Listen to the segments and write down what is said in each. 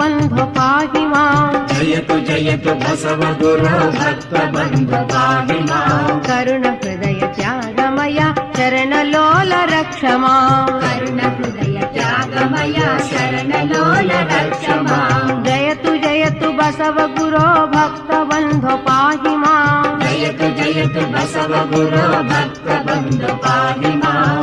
बन्धु पाहि माम्। जयतु जयतु बसव गुरो भक्त बन्धु पाहि माम्। करुण हृदय त्यागमय शरणलोल रक्ष माम्। करुण हृदय त्यागमय शरणलोल रक्ष माम्। जयतु जयतु बसव गुरो भक्त बन्धु पाहि माम्। जयतु जयतु बसव गुरो भक्त बन्धु पाहि माम्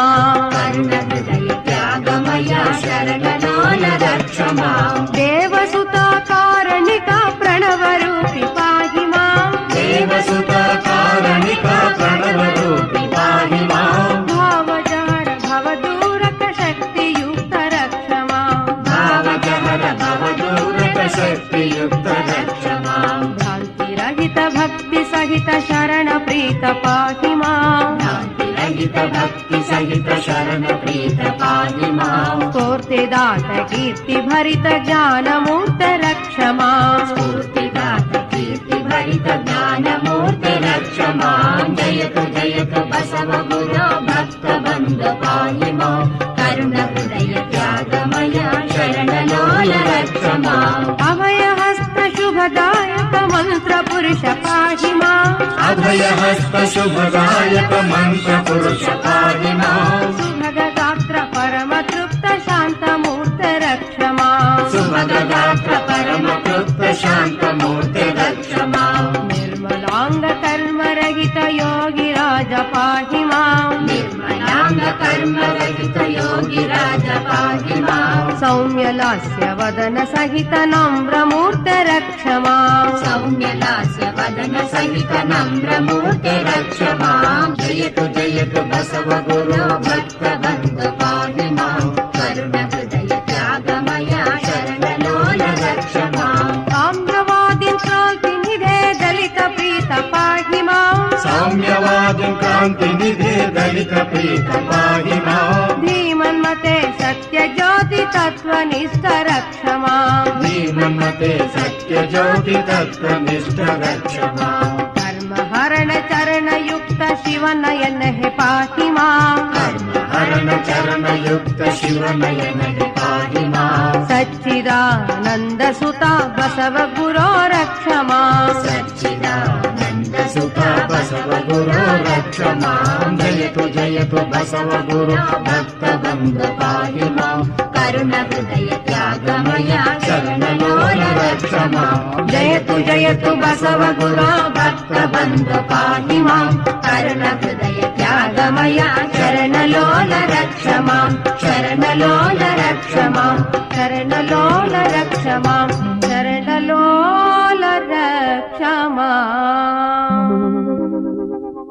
रक्ष माम् करुण हृदय त्यागमय शरणलोल रक्ष माम् देवसुता कारणिका प्रणवरूपि पाहि माम् देवसुता कारणिका प्रणवरूपि पाहि माम् भावजार भवदूरक शक्तियुक्त रक्ष माम् भावजहर भवदूरक शक्तियुक्त रक्ष माम् भ्रान्तिरहित भक्ति सहित शरण प्रीत पाहि माम् भक्ति सहित शरण प्रीत पाहि माम् स्फूर्तिदात कीर्ति भरित ज्ञानमूर्त रक्ष माम् स्फूर्तिदात कीर्ति भरित ज्ञानमूर्ति रक्ष माम् जयतु जयतु बसव गुरो भक्त बन्ध पाहि माम् करुण हृदय त्यागमय शरणलोल रक्ष माम् अभयहस्त शुभदायक मन्त्र पुरुष पाहि माम् अभयहस्त शुभदायक मन्त्र पुरुष पाहि माम् सुभगगात्र परम तृप्त शान्तमूर्त रक्ष माम् सुभगगात्र परम तृप्त शान्तमूर्ति रक्ष माम् निर्मलाङ्ग कर्म रहित योगी राज पाहि माम् निर्मलाङ्ग कर्म रहित योगी राज पाहि माम् सौम्य लास्य वदन सहित नम्रमूर्त रक्ष माम् सौम्यलास्य वदन सहित नम्र मूर्ति रक्ष माम् जयतु जयतु बसव गुरो भक्त बन्ध पाहि माम् करुण हृदय त्यागमय शरणलोल रक्ष माम् साम्यवादि क्रान्ति निधे दलित प्रीत पाहि माम् सौम्यवादि क्रान्ति निधे दलित प्रीत पाहि माम् धीमन्मते सत्य ज्योति तत्त्वनिष्ठ रक्ष माम् धीमन्मते सत्य ज्योति तत्त्वनिष्ठ रक्ष माम् कर्म हरण चरण युक्त शिव नयन हे पाहि माम्। कर्म हरण चरण युक्त शिव नयन पाहि माम्। सच्चिदानन्द सुता बसव गुरो रक्ष माम् सच्चिदानन्द सुता बसव गुरो रक्ष माम् जयतु जयतु बसव गुरु भक्त बन्ध पाहि माम् करुण हृदय त्यागमय शरणलोल रक्ष माम् जयतु जयतु बसव गुरो भक्त बन्ध पाहि माम्। करुण हृदय त्यागमय शरणलोल रक्ष माम् शरणलोल रक्ष माम् शरणलोल रक्ष